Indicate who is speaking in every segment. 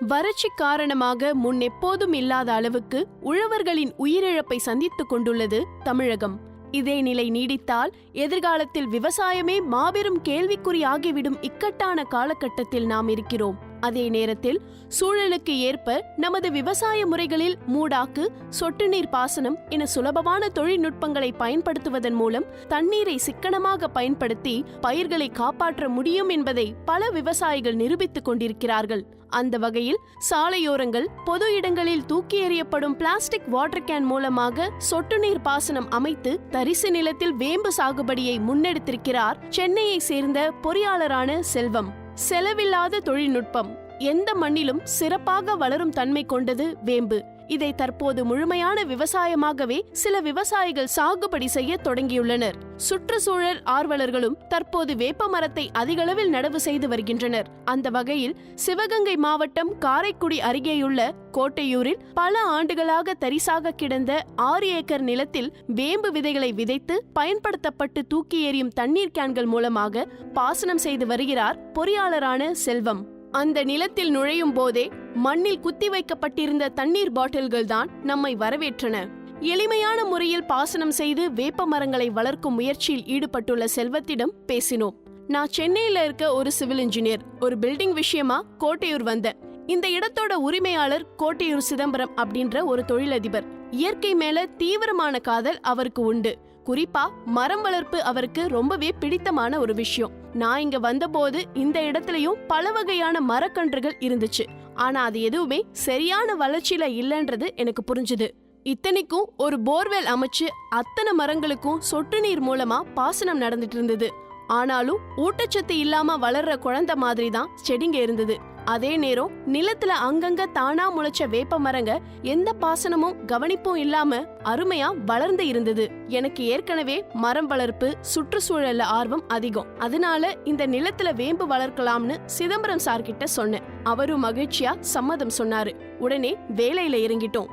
Speaker 1: வறட்சி காரணமாக முன்னெப்போதும் இல்லாத அளவுக்கு உழவர்களின் உயிரிழப்பை சந்தித்துக் கொண்டுள்ளது தமிழகம். இதே நிலை நீடித்தால் எதிர்காலத்தில் விவசாயமே மாபெரும் கேள்விக்குறியாகிவிடும் இக்கட்டான காலகட்டத்தில் நாம் இருக்கிறோம். அதே நேரத்தில் சூழலுக்கு ஏற்ப நமது விவசாய முறைகளில் மூடாக்கு சொட்டு நீர் பாசனம் என சுலபமான தொழில்நுட்பங்களை பயன்படுத்துவதன் மூலம் தண்ணீரை சிக்கனமாக பயன்படுத்தி பயிர்களை காப்பாற்ற முடியும் என்பதை பல விவசாயிகள் நிரூபித்துக் கொண்டிருக்கிறார்கள். அந்த வகையில் சாலையோரங்கள் பொது இடங்களில் தூக்கி எறியப்படும் பிளாஸ்டிக் வாட்டர் கேன் மூலமாக சொட்டு நீர் பாசனம் அமைத்து தரிசு நிலத்தில் வேம்பு சாகுபடியை முன்னெடுத்திருக்கிறார் சென்னையை சேர்ந்த பொறியாளரான செல்வம். செலவில்லாத தொழில்நுட்பம். எந்த மண்ணிலும் சிறப்பாக வளரும் தன்மை கொண்டது வேம்பு. இதை தற்போது முழுமையான விவசாயமாகவே சில விவசாயிகள் சாகுபடி செய்ய தொடங்கியுள்ளனர். சுற்றுச்சூழல் ஆர்வலர்களும் தற்போது வேப்ப மரத்தை அதிகளவில் நடவு செய்து வருகின்றனர். அந்த வகையில் சிவகங்கை மாவட்டம் காரைக்குடி அருகேயுள்ள கோட்டையூரில் பல ஆண்டுகளாக தரிசாக கிடந்த ஆறு ஏக்கர் நிலத்தில் வேம்பு விதைகளை விதைத்து பயன்படுத்தப்பட்டு தூக்கி எறியும் தண்ணீர் கேன்கள் மூலமாக பாசனம் செய்து வருகிறார் பொறியாளரான செல்வம். அந்த நிலத்தில் நுழையும் போதே மண்ணில் குத்தி வைக்கப்பட்டிருந்த தண்ணீர் பாட்டில்கள் தான் நம்மை வரவேற்றன. எளிமையான முறையில் பாசனம் செய்து வேப்ப மரங்களை வளர்க்கும் முயற்சியில் ஈடுபட்டுள்ள செல்வத்திடம் பேசினோம். நான் சென்னையில இருக்க ஒரு சிவில் இன்ஜினியர் ஒரு பில்டிங் விஷயமா கோட்டையூர் வந்தேன். இந்த இடத்தோட உரிமையாளர் கோட்டையூர் சிதம்பரம் அப்படின்ற ஒரு தொழிலதிபர். இயற்கை மேல தீவிரமான காதல் அவருக்கு உண்டு. குறிப்பா மரம் வளர்ப்பு அவருக்கு ரொம்பவே பிடித்தமான ஒரு விஷயம். நான் இங்க வந்தபோது இந்த இடத்துலயும் பல வகையான மரக்கன்றுகள் இருந்துச்சு. ஆனா அது எதுவுமே சரியான வளர்ச்சியில இல்லைன்றது எனக்கு புரிஞ்சுது. இத்தனைக்கும் ஒரு போர்வெல் அமைச்சு அத்தனை மரங்களுக்கும் சொட்டு நீர் மூலமா பாசனம் நடந்துட்டு இருந்தது. ஆனாலும் ஊட்டச்சத்து இல்லாம வளர்ற குழந்தை மாதிரி தான் செடிங்க இருந்தது. அதே நேரம் நிலத்துல அங்கங்க தானா முளைச்ச வேப்ப மரங்க எந்த பாசனமும் கவனிப்பும் இல்லாம அருமையா வளர்ந்து இருந்தது. எனக்கு ஏற்கனவே மரம் வளர்ப்பு சுற்றுச்சூழல்ல ஆர்வம் அதிகம். அதனால இந்த நிலத்துல வேம்பு வளர்க்கலாம்னு சிதம்பரம் சார்கிட்ட சொன்னேன். அவரும் மகிழ்ச்சியா சம்மதம் சொன்னாரு. உடனே வேலையில இறங்கிட்டோம்.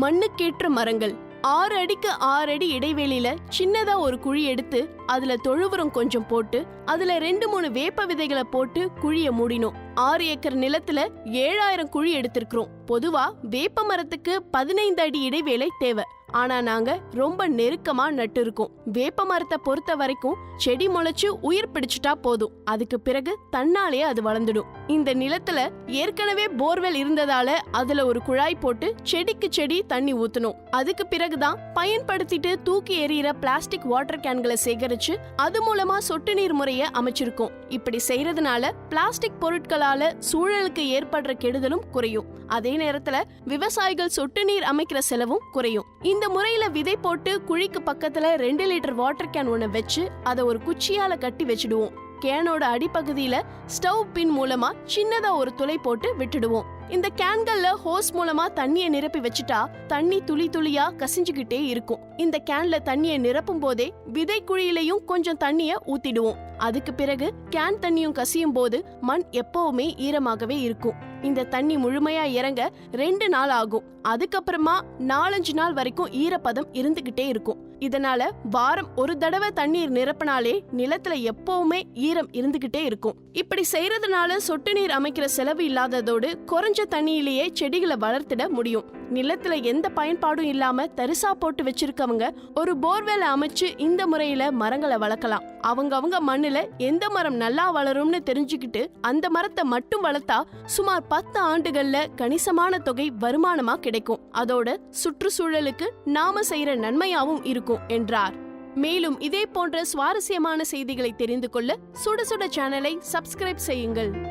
Speaker 1: மண்ணுக்கேற்ற மரங்கள் ஆறு அடிக்கு ஆறு அடி இடைவெளியில சின்னதா ஒரு குழி எடுத்து அதுல தொழுவுரம் கொஞ்சம் போட்டு அதுல ரெண்டு மூணு வேப்ப விதைகளை போட்டு குழிய மூடினோம். ஆறு ஏக்கர் நிலத்துல ஏழாயிரம் குழி எடுத்திருக்கிறோம். பொதுவா வேப்ப மரத்துக்கு பதினைந்து அடி இடைவேளை தேவை. ஆனா நாங்க ரொம்ப நெருக்கமா நட்டு இருக்கோம். வேப்ப மரத்தை பொறுத்த வரைக்கும் செடி முளைச்சு உயிர் பிடிச்சிட்டா போதும். அதுக்கு பிறகு தன்னாலே அது வளர்ந்துடும். இந்த நிலத்துல ஏற்கனவே போர்வெல் இருந்ததால அதுல ஒரு குழாய் போட்டு செடிக்கு செடி தண்ணி ஊத்தணும் அதுக்கு பிறகுதான் பயன்படுத்திட்டு தூக்கி எறிகிற பிளாஸ்டிக் வாட்டர் கேன்களை சேகரிச்சு அது மூலமா சொட்டு நீர் முறைய அமைச்சிருக்கோம். இப்படி செய்யறதுனால பிளாஸ்டிக் பொருட்களால சூழலுக்கு ஏற்படுற கெடுதலும் குறையும். அதே நேரத்துல விவசாயிகள் சொட்டு நீர் அமைக்கிற செலவும் குறையும். இந்த முறையில விதை போட்டு குழிக்கு பக்கத்துல ரெண்டு லிட்டர் வாட்டர் கேன் ஒண்ணு வச்சு அதை ஒரு குச்சியால கட்டி வச்சிடுவோம். கேனோட அடிப்பகுதியில ஸ்டவ் பின் மூலமா சின்னதா ஒரு துளை போட்டு விட்டுடுவோம். இந்த கேன்கள்ல ஹோஸ் மூலமா தண்ணிய நிரப்பி வச்சுட்டா தண்ணி துளி துளியா கசிஞ்சுகிட்டே இருக்கும். இந்த கேன்ல தண்ணிய நிரப்பும் போதே விதை குழியிலையும் கொஞ்சம் தண்ணிய ஊத்திடுவோம். அதுக்கு பிறகு கேன் தண்ணியும் கசியும் போது மண் எப்பவுமே ஈரமாகவே இருக்கும். இந்த தண்ணி முழுமையா இறங்க ரெண்டு நாள் ஆகும். அதுக்கப்புறமா நாலஞ்சு நாள் வரைக்கும் ஈரப்பதம் இருந்துகிட்டே இருக்கும். இதனால வாரம் ஒரு தடவை தண்ணீர் நிரப்பினாலே நிலத்துல எப்பவுமே ஈரம் இருந்துகிட்டே இருக்கும். இப்படி செய்யறதுனால சொட்டு நீர் அமைக்கிற செலவு இல்லாததோடு குறைஞ்ச தண்ணியிலேயே செடிகளை வளர்த்திட முடியும். நிலத்துல எந்த பயன்பாடும் இல்லாம தரிசா போட்டு வச்சிருக்கவங்க ஒரு போர்வெல் அமைச்சு இந்த முறையில மரங்களை வளர்க்கலாம். அவங்க அவங்க மண்ணுல எந்த மரம் நல்லா வளரும்னு தெரிஞ்சுக்கிட்டு அந்த மரத்தை மட்டும் வளர்த்தா சுமார் பத்து ஆண்டுகள்ல கணிசமான தொகை வருமானமா கிடைக்கும். அதோட சுற்றுச்சூழலுக்கு நாம செய்யற நன்மையாவும் இருக்கும் என்றார். மேலும் இதே போன்ற சுவாரஸ்யமான செய்திகளை தெரிந்து கொள்ள சுட சுட சேனலை சப்ஸ்கிரைப் செய்யுங்கள்.